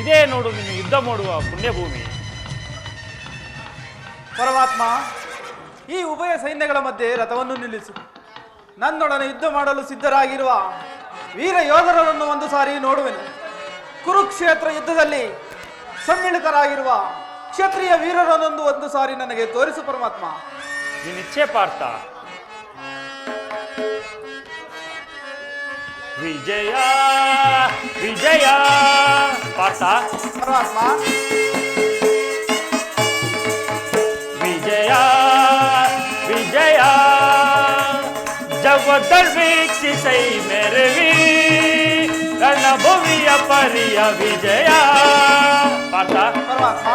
ಇದೇ ನೋಡು ನೀನು ಯುದ್ಧ ಮಾಡುವ ಪುಣ್ಯಭೂಮಿ. ಪರಮಾತ್ಮ ಈ ಉಭಯ ಸೈನ್ಯಗಳ ಮಧ್ಯೆ ರಥವನ್ನು ನಿಲ್ಲಿಸು. ನನ್ನೊಡನೆ ಯುದ್ಧ ಮಾಡಲು ಸಿದ್ಧರಾಗಿರುವ ವೀರ ಯೋಧರನ್ನು ಒಂದು ಸಾರಿ ನೋಡುವೆನು. ಕುರುಕ್ಷೇತ್ರ ಯುದ್ಧದಲ್ಲಿ ಸಮ್ಮಿಳಿತರಾಗಿರುವ ಕ್ಷತ್ರಿಯ ವೀರರನ್ನೊಂದು ಒಂದು ಸಾರಿ ನನಗೆ ತೋರಿಸು ಪರಮಾತ್ಮ. ನಿನ್ನ ಇಚ್ಛೆ ಪಾರ್ಥ. ವಿಜಯ ವಿಜಯ ಪಾರ್ಥ ಪರಮಾತ್ಮ ವಿಜಯ ವಿಜಯ ಜಗದಲ್ ವೀಕ್ಷಿಸೈ ಮೆರವಿ ರಣಭುವಿಯ ಪರಿಯ ವಿಜಯ ಪಾರ್ಥ ಪರಮಾತ್ಮ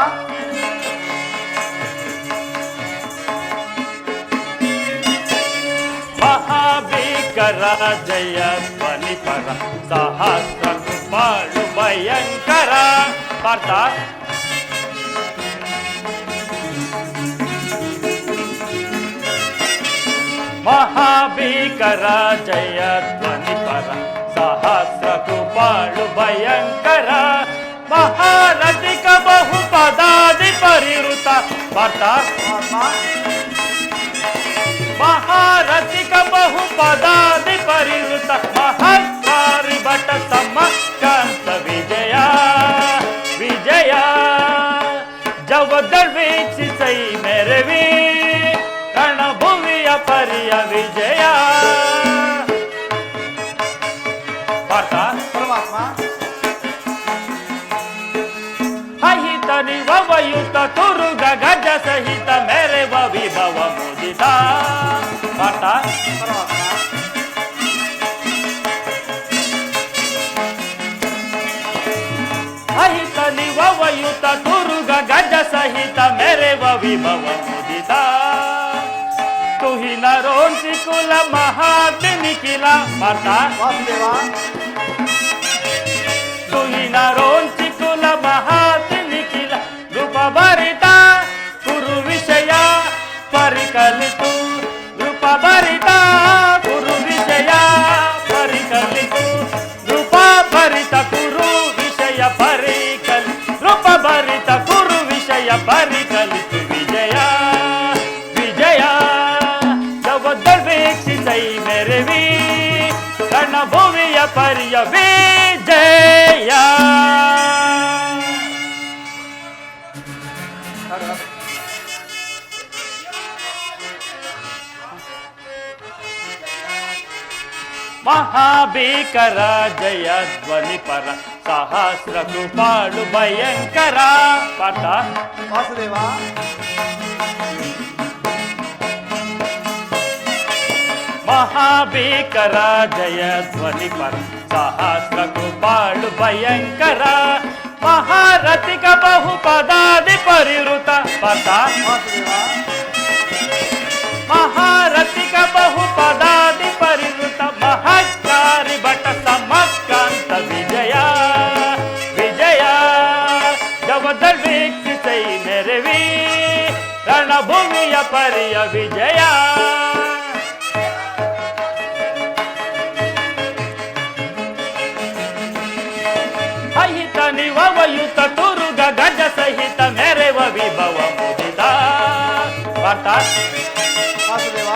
ಮಹಾಭೀಕರ ಜಯ శ్రీపర సహస్ర కృపాలు భయంకర పార్త మహాభీకర జయ ధ్వని పర సహస్ర కృపాలు భయంకర మహారథిక బహు పదాది పరిరుత భర్త महारथि का बहु पदाधिपरिवृत महत्कारिभट समकान्तवे ಅಹಿತ ನಿವಯುತ ತುರುಗ ಗಜ ಸಹಿತ ಮೆರೆವ ವಿಭವ ಮುದಿತ. ತುಹಿನ ರೋಂಸಿ ಕುಲ ಮಹಾದಿನಿಖಿಲ ಪಾರ್ಥ ವಾಸುದೇವ. ತುಹಿನ ರೋಂಸಿ భీకర జయధ్వని పర సహస్ర కృపాడు భయంకర పాట వాసుదేవా? మహాభీకర జయధ్వని పర సహస్ర కృపాడు భయంకర మహారథిక బహుపదాది పరిరుత పట వాసుదేవా? మహారథిక బహుపదాది పరిరుత మహా ಪರಿಯ ವಿಜಯ. ಅಹಿತ ನಿವಯುತ ತುರುಗ ಗಜ ಸಹಿತ ಮೆರೆವ ವಿಭವ ಮುದಿದ. ವಾಸುದೇವ.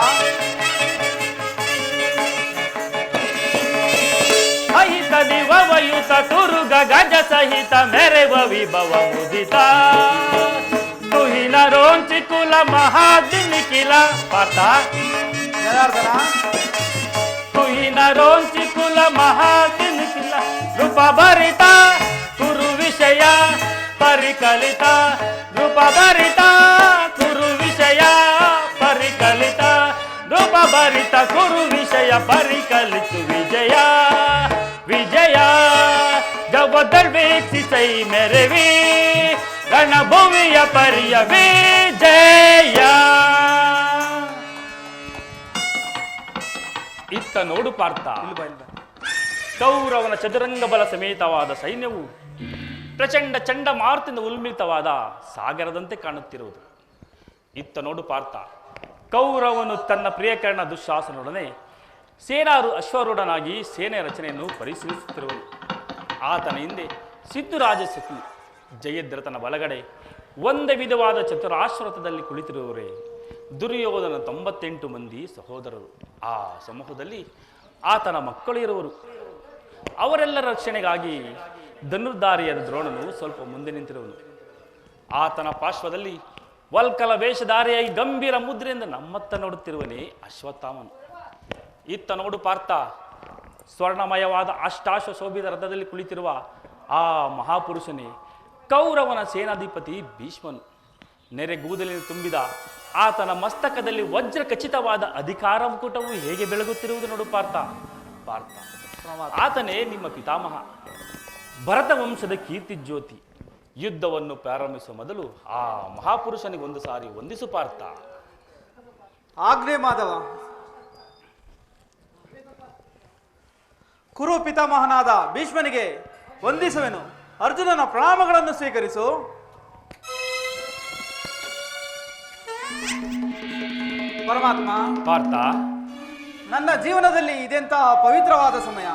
ಅಹಿತ ದಿವಯುತ ತುರುಗ ಗಜ ಸಹಿತ ಮೆರೆವ ವಿಭವ ಮುದಿತ ರೋಂಚಿ ಕುಲ ಮಹಾದಿನಿಖಿಲ ಪಾಠ ಜನಾರ್ದನ ತುಹಿನ ರೋಂಚಿ ಕುಲ ಮಹಾದಿನಿಖಿಲ ರೂಪ ಭರಿತ ಕುರು ವಿಷಯ ಪರಿಕಲಿತ ರೂಪ ಭರಿತ ಕುರು ವಿಷಯ ಪರಿಕಲಿತ ರೂಪ ಭರಿತ ಕುರು ವಿಷಯ ಪರಿಕಲಿತು ವಿಜಯ ವಿಜಯ ಜಗದಳ್ ವೀಕ್ಷಿಸೈ ಮೆರವಿ ರಣಭೂಮಿಯ ಪರಿಯ ವಿಜಯ ಇತ್ತ ನೋಡು ಪಾರ್ಥ. ಕೌರವನ ಚದುರಂಗ ಬಲ ಸಮೇತವಾದ ಸೈನ್ಯವು ಪ್ರಚಂಡ ಚಂಡಮಾರುತದಿಂದ ಉಲ್ಮಿತವಾದ ಸಾಗರದಂತೆ ಕಾಣುತ್ತಿರುವುದು. ಇತ್ತ ನೋಡು ಪಾರ್ಥ. ಕೌರವನು ತನ್ನ ಪ್ರಿಯಕರಣ ದುಶ್ಶಾಸನೊಡನೆ ಸೇನಾರು ಅಶ್ವರೂಢನಾಗಿ ಸೇನೆ ರಚನೆಯನ್ನು ಪರಿಶೀಲಿಸುತ್ತಿರುವನು. ಆತನ ಹಿಂದೆ ಸಿದ್ಧರಾಜ ಸತಿ ಜಯದ್ರಥನ ಬಲಗಡೆ ಒಂದೇ ವಿಧವಾದ ಚತುರಾಶ್ರತದಲ್ಲಿ ಕುಳಿತಿರುವವರೇ, ದುರ್ಯೋಧನ ತೊಂಬತ್ತೆಂಟು ಮಂದಿ ಸಹೋದರರು. ಆ ಸಮೂಹದಲ್ಲಿ ಆತನ ಮಕ್ಕಳು ಇರುವರು. ಅವರೆಲ್ಲರ ರಕ್ಷಣೆಗಾಗಿ ಧನುರ್ಧಾರಿಯಾದ ದ್ರೋಣನು ಸ್ವಲ್ಪ ಮುಂದೆ ನಿಂತಿರುವನು. ಆತನ ಪಾರ್ಶ್ವದಲ್ಲಿ ವಲ್ಕಲ ವೇಷಧಾರಿಯಾಗಿ ಗಂಭೀರ ಮುದ್ರೆಯಿಂದ ನಮ್ಮತ್ತ ನೋಡುತ್ತಿರುವನೇ ಅಶ್ವತ್ಥಾಮನು. ಇತ್ತ ನೋಡು ಪಾರ್ಥ, ಸ್ವರ್ಣಮಯವಾದ ಅಷ್ಟಾಶ್ವ ಶೋಭಿತ ರಥದಲ್ಲಿ ಕುಳಿತಿರುವ ಆ ಮಹಾಪುರುಷನೇ ಕೌರವನ ಸೇನಾಧಿಪತಿ ಭೀಷ್ಮನು ನೆರೆಗೂದಲಿನ ತುಂಬಿದ ಆತನ ಮಸ್ತಕದಲ್ಲಿ ವಜ್ರ ಖಚಿತವಾದ ಅಧಿಕಾರ ಮುಕುಟವು ಹೇಗೆ ಬೆಳಗುತ್ತಿರುವುದು ನೋಡು ಪಾರ್ಥ. ಪಾರ್ಥ, ಆತನೇ ನಿಮ್ಮ ಪಿತಾಮಹ. ಭರತ ವಂಶದ ಕೀರ್ತಿ ಜ್ಯೋತಿ. ಯುದ್ಧವನ್ನು ಪ್ರಾರಂಭಿಸುವ ಮೊದಲು ಆ ಮಹಾಪುರುಷನಿಗೆ ಒಂದು ಸಾರಿ ವಂದಿಸು ಪಾರ್ಥ. ಆಗ್ನೇ ಮಾಧವ. ಕುರು ಪಿತಾಮಹನಾದ ಭೀಷ್ಮನಿಗೆ ವಂದಿಸುವೆನು. ಅರ್ಜುನನ ಪ್ರಣಾಮಗಳನ್ನು ಸ್ವೀಕರಿಸು. ಪರಮಾತ್ಮ ಪಾರ್ಥ. ನನ್ನ ಜೀವನದಲ್ಲಿ ಇದೆಂತಹ ಪವಿತ್ರವಾದ ಸಮಯ.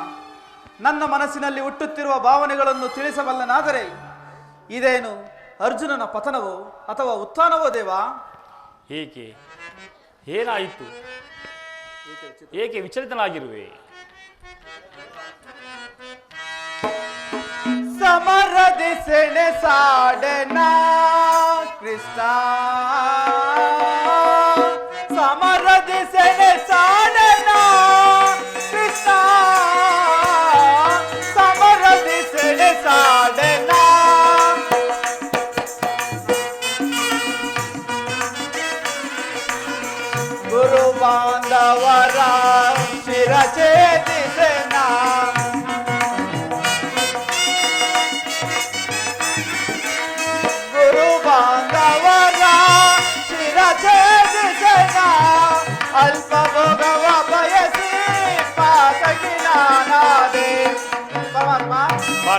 ನನ್ನ ಮನಸ್ಸಿನಲ್ಲಿ ಹುಟ್ಟುತ್ತಿರುವ ಭಾವನೆಗಳನ್ನು ತಿಳಿಸಬಲ್ಲನಾದರೆ ಇದೇನು ಅರ್ಜುನನ ಪತನವೋ ಅಥವಾ ಉತ್ಥಾನವೋ ದೇವಾ? ಏಕೆ? ಏನಾಯಿತು? ಏಕೆ ವಿಚಲಿತನಾಗಿರುವೆ? ಸಮರದಿ ಸೆಣಸಾಡನ ಕೃಷ್ಣ ಸಮರದಿ ಸೆಣಸಾಡನ ಕೃಷ್ಣ ಸಮರದಿ ಸೆಣಸಾಡನ ಗುರು ಬಾಂಧವರ ಶಿರಛೇದಿಸೆನಾ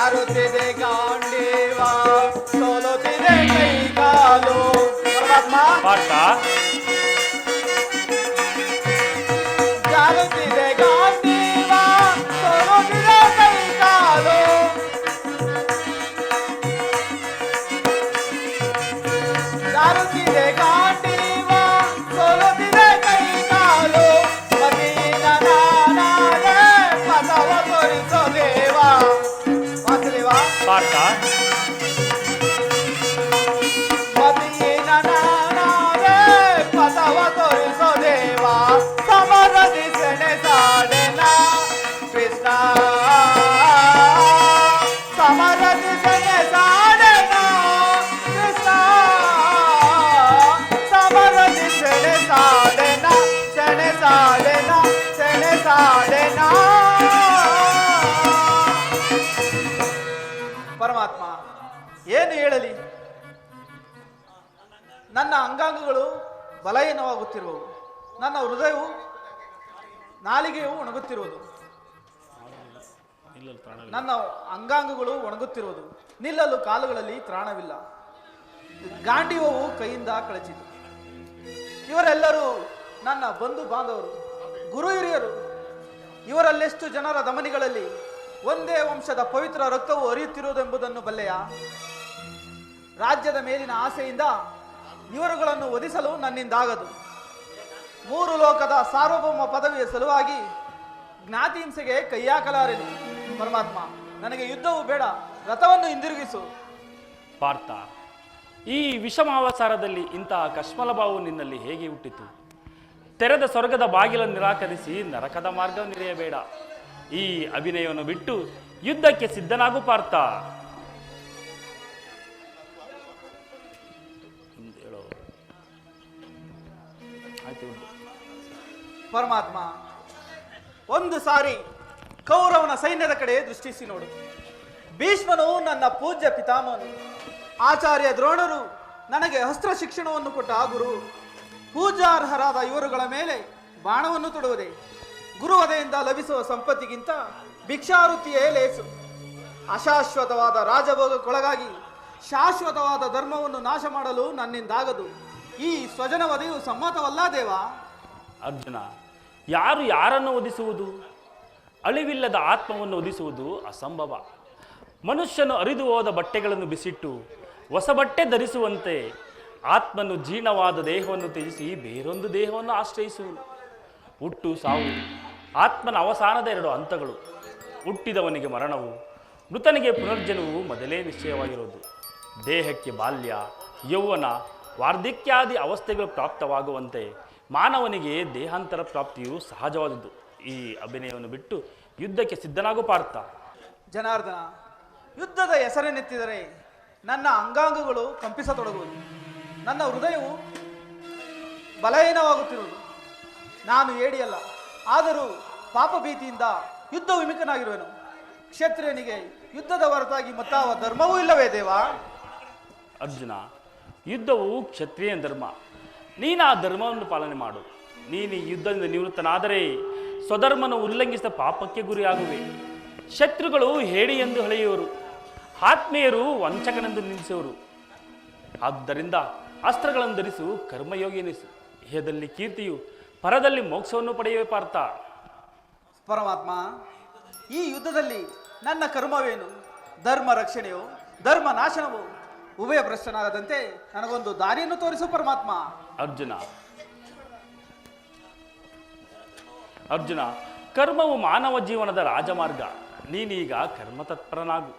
ಜಾರುತ್ತಿದೆ ಗಾಂಡೀವ ಸೋಲುತ್ತಿದೆ ಕೈಗಾಲು ಪರಮಾತ್ಮ ಪಾರ್ಥ ಅಂಗಾಂಗಗಳು ಬಲಹೀನವಾಗುತ್ತಿರುವವು. ನನ್ನ ಹೃದಯವು ನಾಲಿಗೆಯು ಒಣಗುತ್ತಿರುವುದು. ನನ್ನ ಅಂಗಾಂಗಗಳು ಒಣಗುತ್ತಿರುವುದು. ನಿಲ್ಲಲು ಕಾಲುಗಳಲ್ಲಿ ತ್ರಾಣವಿಲ್ಲ. ಗಾಂಡಿವವು ಕೈಯಿಂದ ಕಳಚಿತು. ಇವರೆಲ್ಲರೂ ನನ್ನ ಬಂಧು ಬಾಂಧವರು, ಗುರು ಹಿರಿಯರು, ಇವರಲ್ಲೆಷ್ಟು ಜನರ ಧಮನಿಗಳಲ್ಲಿ ಒಂದೇ ವಂಶದ ಪವಿತ್ರ ರಕ್ತವು ಹರಿಯುತ್ತಿರುವುದೆಂಬುದನ್ನು ಬಲ್ಲೆಯ? ರಾಜ್ಯದ ಮೇಲಿನ ಆಸೆಯಿಂದ ಇವರುಗಳನ್ನು ಒದಿಸಲು ನನ್ನಿಂದಾಗದು. ಮೂರು ಲೋಕದ ಸಾರ್ವಭೌಮ ಪದವಿಯ ಸಲುವಾಗಿ ಜ್ಞಾತಿ ಹಿಂಸೆಗೆ ಕೈಯಾಕಲಾರೆನು ಪರಮಾತ್ಮ, ನನಗೆ ಯುದ್ಧವು ಬೇಡ, ರಥವನ್ನು ಹಿಂದಿರುಗಿಸು. ಪಾರ್ಥ, ಈ ವಿಷಮಾವಸಾರದಲ್ಲಿ ಇಂತಹ ಕಶ್ಮಲಭಾವು ನಿನ್ನಲ್ಲಿ ಹೇಗೆ ಹುಟ್ಟಿತು? ತೆರೆದ ಸ್ವರ್ಗದ ಬಾಗಿಲನ್ನು ನಿರಾಕರಿಸಿ ನರಕದ ಮಾರ್ಗವನ್ನು ನಿರೆಯಬೇಡ ಈ ಅಭಿನಯವನ್ನು ಬಿಟ್ಟು ಯುದ್ಧಕ್ಕೆ ಸಿದ್ಧನಾಗು ಪಾರ್ಥ. ಪರಮಾತ್ಮ, ಒಂದು ಸಾರಿ ಕೌರವನ ಸೈನ್ಯದ ಕಡೆ ದೃಷ್ಟಿಸಿ ನೋಡು. ಭೀಷ್ಮನು ನನ್ನ ಪೂಜ್ಯ ಪಿತಾಮಹನು. ಆಚಾರ್ಯ ದ್ರೋಣರು ನನಗೆ ಅಸ್ತ್ರ ಶಿಕ್ಷಣವನ್ನು ಕೊಟ್ಟ ಗುರು. ಪೂಜಾರ್ಹರಾದ ಇವರುಗಳ ಮೇಲೆ ಬಾಣವನ್ನು ತೊಡುವುದೇ. ಗುರುವದೆಯಿಂದ ಲಭಿಸುವ ಸಂಪತ್ತಿಗಿಂತ ಭಿಕ್ಷಾವೃತ್ತಿಯೇ ಲೇಸು. ಅಶಾಶ್ವತವಾದ ರಾಜಭೋಗಕ್ಕೊಳಗಾಗಿ ಶಾಶ್ವತವಾದ ಧರ್ಮವನ್ನು ನಾಶ ಮಾಡಲು ನನ್ನಿಂದಾಗದು. ಈ ಸ್ವಜನವದೆಯು ಸಮ್ಮತವಲ್ಲ ದೇವ? ಅರ್ಜುನ ಯಾರು ಯಾರನ್ನು ಒದಿಸುವುದು ಅಳಿವಿಲ್ಲದ ಆತ್ಮವನ್ನು ಒದಿಸುವುದು ಅಸಂಭವ. ಮನುಷ್ಯನು ಅರಿದು ಹೋದ ಬಟ್ಟೆಗಳನ್ನು ಬಿಸಿಟ್ಟು ಹೊಸ ಬಟ್ಟೆ ಧರಿಸುವಂತೆ ಆತ್ಮನು ಜೀರ್ಣವಾದ ದೇಹವನ್ನು ತ್ಯಜಿಸಿ ಬೇರೊಂದು ದೇಹವನ್ನು ಆಶ್ರಯಿಸುವನು ಹುಟ್ಟು, ಸಾವು, ಆತ್ಮನ ಅವಸಾನದ ಎರಡು ಹಂತಗಳು. ಹುಟ್ಟಿದವನಿಗೆ ಮರಣವು, ಮೃತನಿಗೆ ಪುನರ್ಜನವು ಮೊದಲೇ ನಿಶ್ಚಯವಾಗಿರುವುದು. ದೇಹಕ್ಕೆ ಬಾಲ್ಯ, ಯೌವನ, ವಾರ್ಧಕ್ಯಾದಿ ಅವಸ್ಥೆಗಳು ಪ್ರಾಪ್ತವಾಗುವಂತೆ ಮಾನವನಿಗೆ ದೇಹಾಂತರ ಪ್ರಾಪ್ತಿಯು ಸಹಜವಾದದ್ದು. ಈ ಅಭಿನಯವನ್ನು ಬಿಟ್ಟು ಯುದ್ಧಕ್ಕೆ ಸಿದ್ಧನಾಗೂ ಪಾರ್ಥ. ಜನಾರ್ದನ ಯುದ್ಧದ ಹೆಸರನ್ನೆತ್ತಿದರೆ ನನ್ನ ಅಂಗಾಂಗಗಳು ಕಂಪಿಸತೊಡಗುವುದು. ನನ್ನ ಹೃದಯವು ಬಲಹೀನವಾಗುತ್ತಿರುವುದು. ನಾನು ಏಡಿಯಲ್ಲ ಆದರೂ ಪಾಪ ಭೀತಿಯಿಂದ ಯುದ್ಧ ವಿಮುಖನಾಗಿರುವೆನು. ಕ್ಷತ್ರಿಯನಿಗೆ ಯುದ್ಧದ ಹೊರತಾಗಿ ಮತ್ತಾವ ಧರ್ಮವೂ ಇಲ್ಲವೇ ದೇವ? ಅರ್ಜುನ ಯುದ್ಧವು ಕ್ಷತ್ರಿಯ ಧರ್ಮ. ನೀನು ಆ ಧರ್ಮವನ್ನು ಪಾಲನೆ ಮಾಡು. ನೀನು ಯುದ್ಧದಿಂದ ನಿವೃತ್ತನಾದರೆ ಸ್ವಧರ್ಮನ ಉಲ್ಲಂಘಿಸಿದ ಪಾಪಕ್ಕೆ ಗುರಿಯಾಗುವೆ. ಶತ್ರುಗಳು ಹೇಳಿ ಎಂದು ಹೊಳೆಯುವರು. ಆತ್ಮೀಯರು ವಂಚಕನೆಂದು ನಿಲ್ಲಿಸುವರು. ಆದ್ದರಿಂದ ಅಸ್ತ್ರಗಳನ್ನು ಧರಿಸು ಕರ್ಮಯೋಗಿನಿಸು ಎನಿಸು. ಇಹದಲ್ಲಿ ಕೀರ್ತಿಯು, ಪರದಲ್ಲಿ ಮೋಕ್ಷವನ್ನು ಪಡೆಯುವೆ ಪಾರ್ಥ. ಪರಮಾತ್ಮ, ಈ ಯುದ್ಧದಲ್ಲಿ ನನ್ನ ಕರ್ಮವೇನು? ಧರ್ಮ ರಕ್ಷಣೆಯೋ? ಧರ್ಮ ನಾಶನವೋ? ಉಭಯ ಭ್ರಷ್ಟನಾಗದಂತೆ ನನಗೊಂದು ದಾರಿಯನ್ನು ತೋರಿಸು ಪರಮಾತ್ಮ. ಅರ್ಜುನ. ಅರ್ಜುನ ಕರ್ಮವು ಮಾನವ ಜೀವನದ ರಾಜಮಾರ್ಗ. ನೀನೀಗ ಕರ್ಮತತ್ಪರನಾಗು.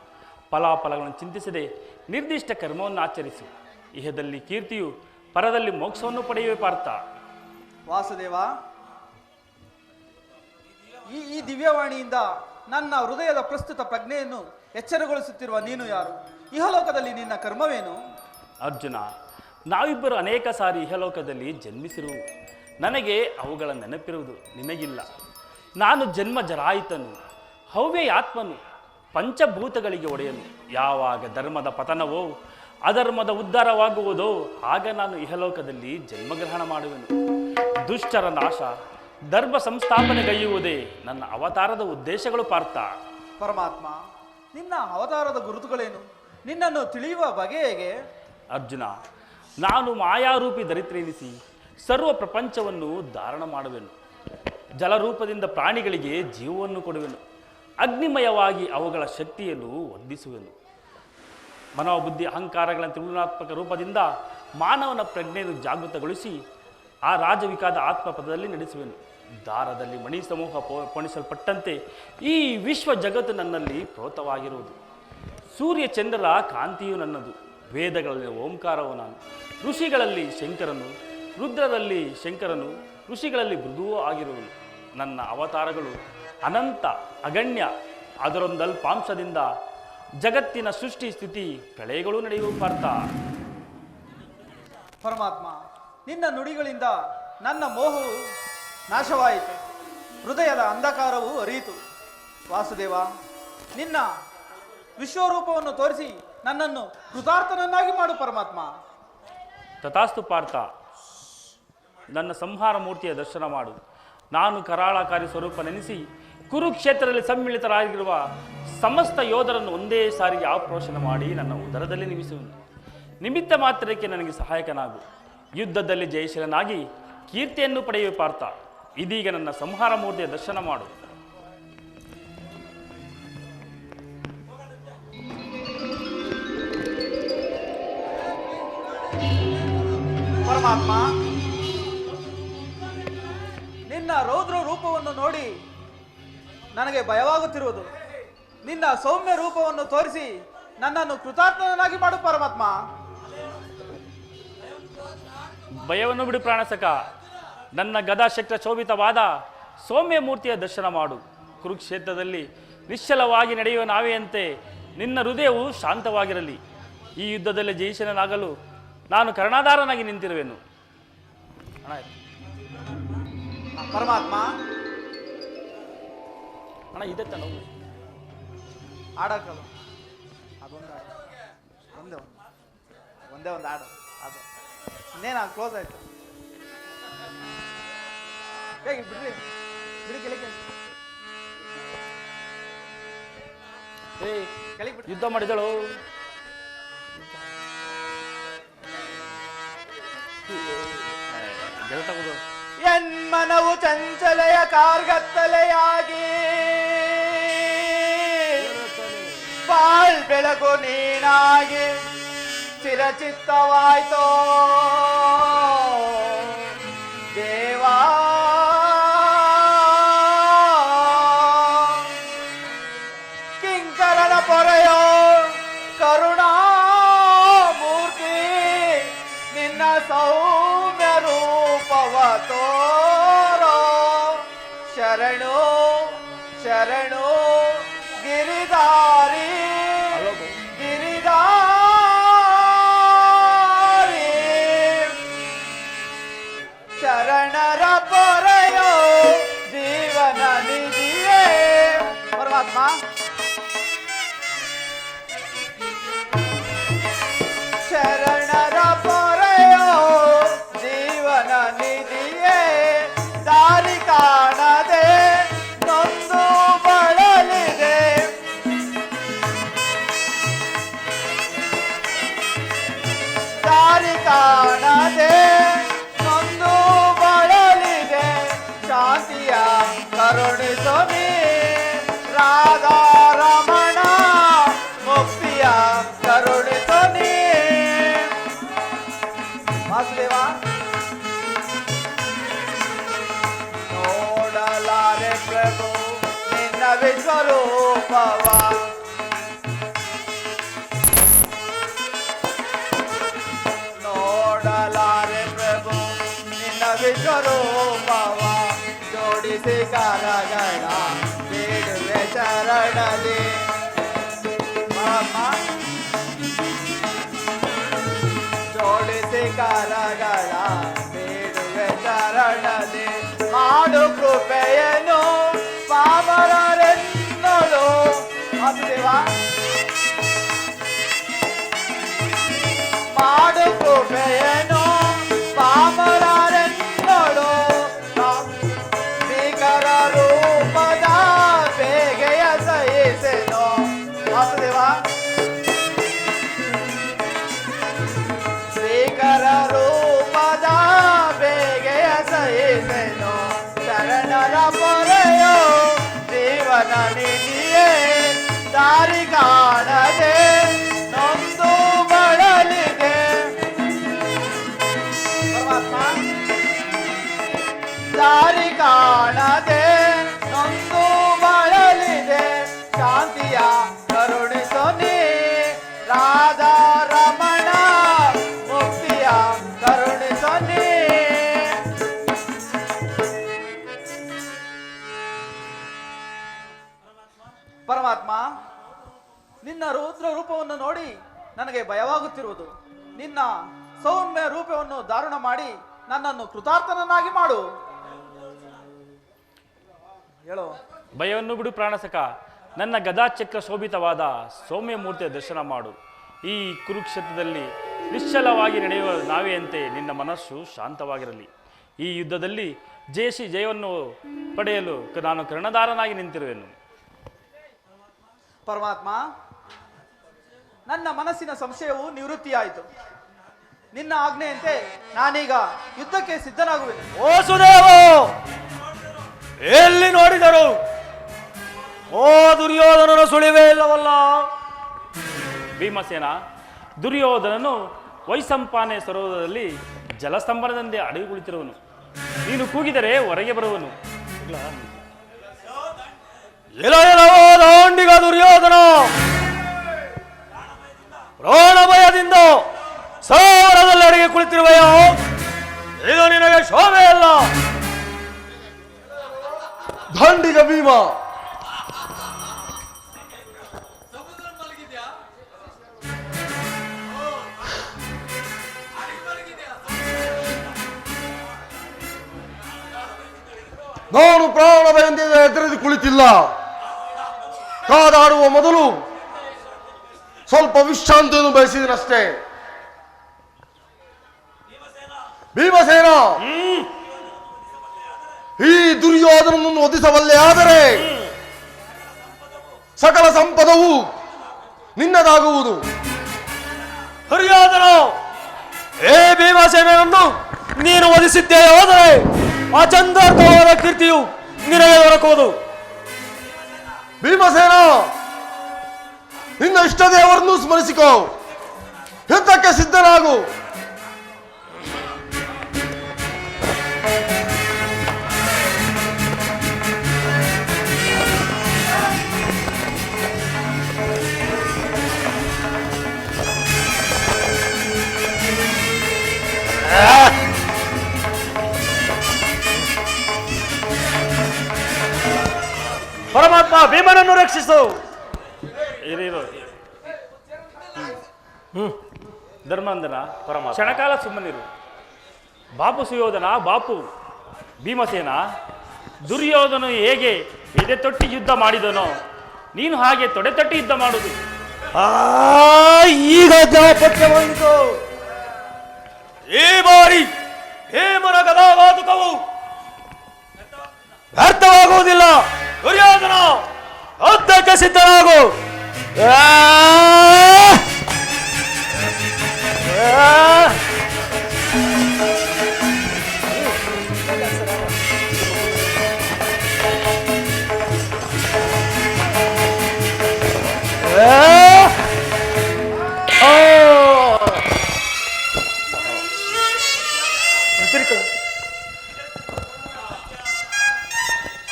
ಫಲಾಫಲಗಳನ್ನು ಚಿಂತಿಸದೆ ನಿರ್ದಿಷ್ಟ ಕರ್ಮವನ್ನು ಆಚರಿಸು. ಇಹದಲ್ಲಿ ಕೀರ್ತಿಯು ಪರದಲ್ಲಿ ಮೋಕ್ಷವನ್ನು ಪಡೆಯುವ ಪಾರ್ಥ. ವಾಸುದೇವ ಈ ಈ ದಿವ್ಯವಾಣಿಯಿಂದ ನನ್ನ ಹೃದಯದ ಪ್ರಸ್ತುತ ಪ್ರಜ್ಞೆಯನ್ನು ಎಚ್ಚರಗೊಳಿಸುತ್ತಿರುವ ನೀನು ಯಾರು? ಇಹಲೋಕದಲ್ಲಿ ನಿನ್ನ ಕರ್ಮವೇನು? ಅರ್ಜುನ ನಾವಿಬ್ಬರು ಅನೇಕ ಸಾರಿ ಇಹಲೋಕದಲ್ಲಿ ಜನ್ಮಿಸಿರುವು. ನನಗೆ ಅವುಗಳ ನೆನಪಿರುವುದು ನಿನಗಿಲ್ಲ ನಾನು ಜನ್ಮ ಜರಾಯಿತನು ಹವ್ಯಯಾತ್ಮನು ಪಂಚಭೂತಗಳಿಗೆ ಒಡೆಯನು. ಯಾವಾಗ ಧರ್ಮದ ಪತನವೋ ಅಧರ್ಮದ ಉದ್ಧಾರವಾಗುವುದೋ ಆಗ ನಾನು ಇಹಲೋಕದಲ್ಲಿ ಜನ್ಮಗ್ರಹಣ ಮಾಡುವೆನು. ದುಷ್ಟರ ನಾಶ ಧರ್ಮ ಸಂಸ್ಥಾಪನೆಗೈಯುವುದೇ ನನ್ನ ಅವತಾರದ ಉದ್ದೇಶಗಳು ಪಾರ್ಥ. ಪರಮಾತ್ಮ ನಿನ್ನ ಅವತಾರದ ಗುರುತುಗಳೇನು? ನಿನ್ನನ್ನು ತಿಳಿಯುವ ಬಗೆ ಹೇಗೆ? ಅರ್ಜುನ, ನಾನು ಮಾಯಾರೂಪಿ ದರಿತ್ರೆನಿಸಿ ಸರ್ವ ಪ್ರಪಂಚವನ್ನು ಧಾರಣ ಮಾಡುವೆನು. ಜಲರೂಪದಿಂದ ಪ್ರಾಣಿಗಳಿಗೆ ಜೀವವನ್ನು ಕೊಡುವೆನು. ಅಗ್ನಿಮಯವಾಗಿ ಅವುಗಳ ಶಕ್ತಿಯನ್ನು ವರ್ಧಿಸುವೆನು. ಮನೋಬುದ್ಧಿ ಅಹಂಕಾರಗಳ ತ್ರಿಗುಣಾತ್ಮಕ ರೂಪದಿಂದ ಮಾನವನ ಪ್ರಜ್ಞೆಯನ್ನು ಜಾಗೃತಗೊಳಿಸಿ ಆ ರಾಜವಿಕಾದ ಆತ್ಮಪದದಲ್ಲಿ ನಡೆಸುವೆನು. ದಾರದಲ್ಲಿ ಮಣಿ ಸಮೂಹ ಪೋ- ಪೋಣಿಸಲ್ಪಟ್ಟಂತೆ ಈ ವಿಶ್ವ ಜಗತ್ತು ನನ್ನಲ್ಲಿ ಪ್ರೋತವಾಗಿರುವುದು. ಸೂರ್ಯ ಚಂದ್ರರ ಕಾಂತಿಯು ನನ್ನದು, ವೇದಗಳಲ್ಲಿ ಓಂಕಾರವು ನಾನು. ಋಷಿಗಳಲ್ಲಿ ಶಂಕರನು, ರುದ್ರರಲ್ಲಿ ಶಂಕರನು, ಋಷಿಗಳಲ್ಲಿ ಮೃದುವೂ ಆಗಿರುವನು. ನನ್ನ ಅವತಾರಗಳು ಅನಂತ, ಅಗಣ್ಯ ಅದರೊಂದಲ್ಪಾಂಶದಿಂದ ಜಗತ್ತಿನ ಸೃಷ್ಟಿ ಸ್ಥಿತಿ ಪ್ರಳಯಗಳು ನಡೆಯುವ ಪಾರ್ಥ. ಪರಮಾತ್ಮ, ನಿನ್ನ ನುಡಿಗಳಿಂದ ನನ್ನ ಮೋಹವು ನಾಶವಾಯಿತು. ಹೃದಯದ ಅಂಧಕಾರವು ಅರಿಯಿತು. ವಾಸುದೇವ, ನಿನ್ನ ವಿಶ್ವರೂಪವನ್ನು ತೋರಿಸಿ ನನ್ನನ್ನು ಕೃತಾರ್ಥನನ್ನಾಗಿ ಮಾಡು ಪರಮಾತ್ಮ. ತಥಾಸ್ತು ಪಾರ್ಥ, ನನ್ನ ಸಂಹಾರ ಮೂರ್ತಿಯ ದರ್ಶನ ಮಾಡು. ನಾನು ಕರಾಳಕಾರಿ ಸ್ವರೂಪ ನೆನೆಸಿ ಕುರುಕ್ಷೇತ್ರದಲ್ಲಿ ಸಮ್ಮಿಳಿತರಾಗಿರುವ ಸಮಸ್ತ ಯೋಧರನ್ನು ಒಂದೇ ಸಾರಿಗೆ ಆಕ್ರೋಶನ ಮಾಡಿ ನನ್ನ ಉದರದಲ್ಲಿ ನಿಮಿಸುವನು. ನಿಮಿತ್ತ ಮಾತ್ರಕ್ಕೆ ನನಗೆ ಸಹಾಯಕನಾಗು. ಯುದ್ಧದಲ್ಲಿ ಜಯಶೀಲನಾಗಿ ಕೀರ್ತಿಯನ್ನು ಪಡೆಯುವ ಪಾರ್ಥ. ಇದೀಗ ನನ್ನ ಸಂಹಾರ ಮೂರ್ತಿಯ ದರ್ಶನ ಮಾಡು. ಪರಮಾತ್ಮ. ನಿನ್ನ ರೌದ್ರ ರೂಪವನ್ನು ನೋಡಿ ನನಗೆ ಭಯವಾಗುತ್ತಿರುವುದು. ನಿನ್ನ ಸೌಮ್ಯ ರೂಪವನ್ನು ತೋರಿಸಿ ನನ್ನನ್ನು ಕೃತಾರ್ಥನಾಗಿ ಮಾಡು ಪರಮಾತ್ಮ. ಭಯವನ್ನು ಬಿಡು ಪ್ರಾಣಸಕ. ನನ್ನ ಗದಾಶಕ್ತ ಶೋಭಿತವಾದ ಸೌಮ್ಯ ಮೂರ್ತಿಯ ದರ್ಶನ ಮಾಡು. ಕುರುಕ್ಷೇತ್ರದಲ್ಲಿ ನಿಶ್ಚಲವಾಗಿ ನಡೆಯುವ ನಾವೆಯಂತೆ ನಿನ್ನ ಹೃದಯವು ಶಾಂತವಾಗಿರಲಿ. ಈ ಯುದ್ಧದಲ್ಲಿ ಜಯಿಸನಾಗಲು ನಾನು ಕರ್ಣಾಧಾರನಾಗಿ ನಿಂತಿರುವೆನು. ಅಣ್ಣ ಪರಮಾತ್ಮ. ಅಣ್ಣ ಇದೆ ನಾವು ಆಡಕ್ಕಲ್ಲ ಒಂದೇ ಒಂದು. ಒಂದೇ ಒಂದು ಆಡು. ಅದು. ಇನ್ನೇನು ಕ್ಲೋಸ್ ಆಯ್ತು. ಹೇಗೆ ಬಿಡ್ರಿ. ಬಿಡಿ ಕೆಳಗೆ. ಏಯ್ ಕೆಳಗೆ ಬಿಡ್ರಿ. ಯುದ್ಧ ಮಾಡಿದಳು. ಎನ್ಮನವು ಚಂಚಲೆಯ ಕಾರ್ಗತ್ತಲೆಯಾಗಿ. ಬಾಳ್ ಬೆಳಗು ನೀನಾಗಿ. ಚಿರಚಿತ್ತವಾಯ್ತೋ. ಪರಮಾತ್ಮ ನಿನ್ನ ನೋಡಲಾರೆ ಪ್ರಭು, ನಿನ್ನ ವಿಶ್ವರೂಪವ ಜೋಡಿಸಿ ಕರಗಳ ಬೇಡುವೆ ಶರಣದಿ ಜೋಡಿಸಿ ಕರಗಳ ಬೇಡುವೆ ಶರಣದಿ ಮಾಡು ಕೃಪೆಯನು ಪಾಮರರೆನ್ನೋಳು ವಾಸುದೇವ ಮಾಡು ಕೃಪೆಯನು ಪಾಮರರೆನ್ನೋಳು ಪರಮಾತ್ಮ, ನಿನ್ನ ರುದ್ರ ರೂಪವನ್ನು ನೋಡಿ ನನಗೆ ಭಯವಾಗುತ್ತಿರುವುದು. ನಿನ್ನ ಸೌಮ್ಯ ರೂಪವನ್ನು ಧಾರಣ ಮಾಡಿ ನನ್ನನ್ನು ಕೃತಾರ್ಥನನ್ನಾಗಿ ಮಾಡು. ಹೇಳು. ಭಯವನ್ನು ಬಿಡು ಪ್ರಾಣಸಕ. ನನ್ನ ಗದಾಚಕ್ರ ಶೋಭಿತವಾದ ಸೌಮ್ಯ ಮೂರ್ತಿಯ ದರ್ಶನ ಮಾಡು. ಈ ಕುರುಕ್ಷೇತ್ರದಲ್ಲಿ ನಿಶ್ಚಲವಾಗಿ ನಡೆಯುವ ನಾವೆಯಂತೆ ನಿನ್ನ ಮನಸ್ಸು ಶಾಂತವಾಗಿರಲಿ. ಈ ಯುದ್ಧದಲ್ಲಿ ಜಯಿಸಿ ಜಯವನ್ನು ಪಡೆಯಲು ನಾನು ಕರ್ಣಧಾರನಾಗಿ ನಿಂತಿರುವೆನು. ಪರಮಾತ್ಮ, ನನ್ನ ಮನಸ್ಸಿನ ಸಂಶಯವು ನಿವೃತ್ತಿಯಾಯಿತು. ನಿನ್ನ ಆಜ್ಞೆಯಂತೆ ನಾನೀಗ ಯುದ್ಧಕ್ಕೆ ಸಿದ್ಧನಾಗುವೆನು. ಓ ಸುದೇವು, ಎಲ್ಲಿ ನೋಡಿದರು, ಓ ದುರ್ಯೋಧನನ ಸುಳಿವೇ ಇಲ್ಲವಲ್ಲ. ಭೀಮಸೇನ, ದುರ್ಯೋಧನನು ವೈಸಂಪಾನೆ ಸರೋವರದಲ್ಲಿ ಜಲಸ್ತಂಭನದಂತೆ ಅಡಗಿ ಕುಳಿತಿರುವನು. ನೀನು ಕೂಗಿದರೆ ಹೊರಗೆ ಬರುವನು. ಎಲ ಎಲವೋ ದಾಂಡಿಗ ದುರ್ಯೋಧನ. ಪ್ರಾಣ ಭಯದಿಂದ ಸರೋವರದಲ್ಲಿ ಅಡಿಗೆ ಕುಳಿತಿರುವೆಯೋ, ಇದು ನಿನಗೆ ಶೋಭೆ ಅಲ್ಲ. ದಾಂಡಿಗ ಭೀಮ. ನಾನು ಪ್ರಾಣ ಭಯದಿಂದ ಎದುರಿದು ಕುಳಿತಿಲ್ಲ. ಕಾದಾಡುವ ಮೊದಲು ಸ್ವಲ್ಪ ವಿಶ್ರಾಂತಿಯನ್ನು ಬಯಸಿದನಷ್ಟೇ. ಭೀಮಸೇನ! ಈ ದುರ್ಯೋಧನನ್ನು ಒದಿಸಬಲ್ಲೆ ಆದರೆ ಸಕಲ ಸಂಪದವು ನಿನ್ನದಾಗುವುದು. ದುರ್ಯೋಧನ ಏ ಭೀಮಸೇನೆಯನ್ನು ನೀನು ವಧಿಸಿದ್ದೇ ಹೋದರೆ ಆ ಚಂದ್ರಾರ್ಕವಾದ ಕೀರ್ತಿಯು ನಿನಗೆ ದೊರಕುವುದು. ಭೀಮಸೇನ! ನಿನ್ನ ಇಷ್ಟ ದೇವರನ್ನು ಸ್ಮರಿಸಿಕೋ. ಯುದ್ಧಕ್ಕೆ ಸಿದ್ಧನಾಗು ರಕ್ಷಿಸು. ಇರು ಹ್ಞೂ ಧರ್ಮಾಂಧನ ಧರ್ಮಂದನ ಪರಮ ಕ್ಷಣಕಾಲ ಸುಮ್ಮನಿರು. ಬಾಪು ಸುಯೋಧನ ಬಾಪು ಭೀಮಸೇನ ದುರ್ಯೋಧನು ಹೇಗೆ ಎದೆ ತೊಟ್ಟಿ ಯುದ್ಧ ಮಾಡಿದನೋ ನೀನು ಹಾಗೆ ತೊಡೆ ತಟ್ಟಿ ಯುದ್ಧ ಮಾಡುದು. ಆ ಈಗ ಜ್ಞಾಪಕವಾಯಿತು ಈ ಬಾರಿ ಹೇಮರ ಗದಾವಾದುಕವು ವ್ಯರ್ಥವಾಗುವುದಿಲ್ಲ. ದುರ್ಯೋಧನ! ಯುದ್ಧಕ್ಕೆ ಸಿದ್ಧನಾಗು ಆ! ಆ! ಆ! ಆ!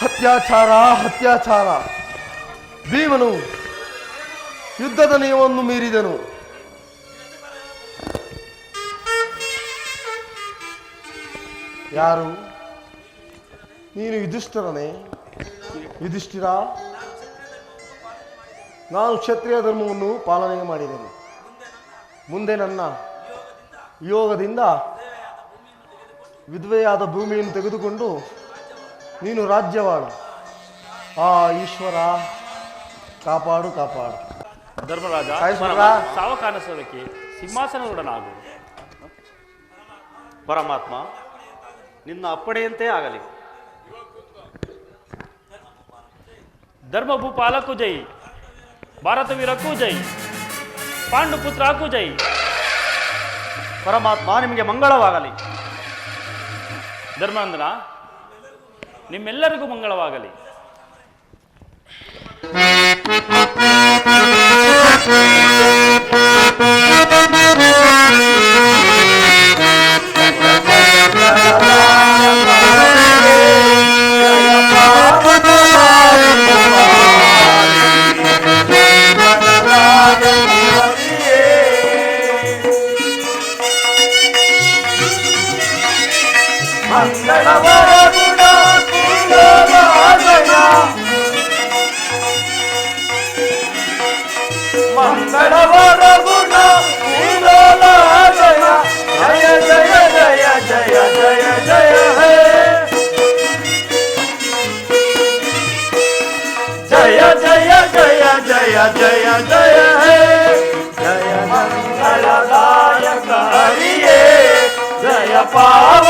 ಅತ್ಯಾಚಾರ ಅತ್ಯಾಚಾರ ಭೀಮನು ಯುದ್ಧದ ನಿಯಮವನ್ನು ಮೀರಿದನು. ಯಾರು? ನೀನು ಯುಧಿಷ್ಠರನೇ. ಯುಧಿಷ್ಠಿರ? ನಾನು ಕ್ಷತ್ರಿಯ ಧರ್ಮವನ್ನು ಪಾಲನೆ ಮಾಡಿದ್ದೇನೆ ಮುಂದೆ ನನ್ನ ಯೋಗದಿಂದ ವಿಧವೆಯಾದ ಭೂಮಿಯನ್ನು ತೆಗೆದುಕೊಂಡು ನೀನು ರಾಜ್ಯವಾಳು. ಆ ಈಶ್ವರ ಕಾಪಾಡು ಕಾಪಾಡು. ಧರ್ಮರಾಜ ಸಾಯಿಸ್ಬಿಡ್ರಾ? ಸಾವಕಾನಸೋದಕ್ಕೆ ಸಿಂಹಾಸನದೊಡನಾಗು. ಪರಮಾತ್ಮ ನಿನ್ನ ಅಪ್ಪಣೆಯಂತೆ ಆಗಲಿ. ಧರ್ಮಭೂಪಾಲಕ್ಕೂ ಜೈ. ಭಾರತ ವೀರಕ್ಕೂ ಜೈ. ಪಾಂಡುಪುತ್ರಕ್ಕೂ ಜೈ. ಪರಮಾತ್ಮ ನಿಮಗೆ ಮಂಗಳವಾಗಲಿ. ಧರ್ಮಾಂಧನ ನಿಮ್ಮೆಲ್ಲರಿಗೂ ಮಂಗಳವಾಗಲಿ. ಜೈ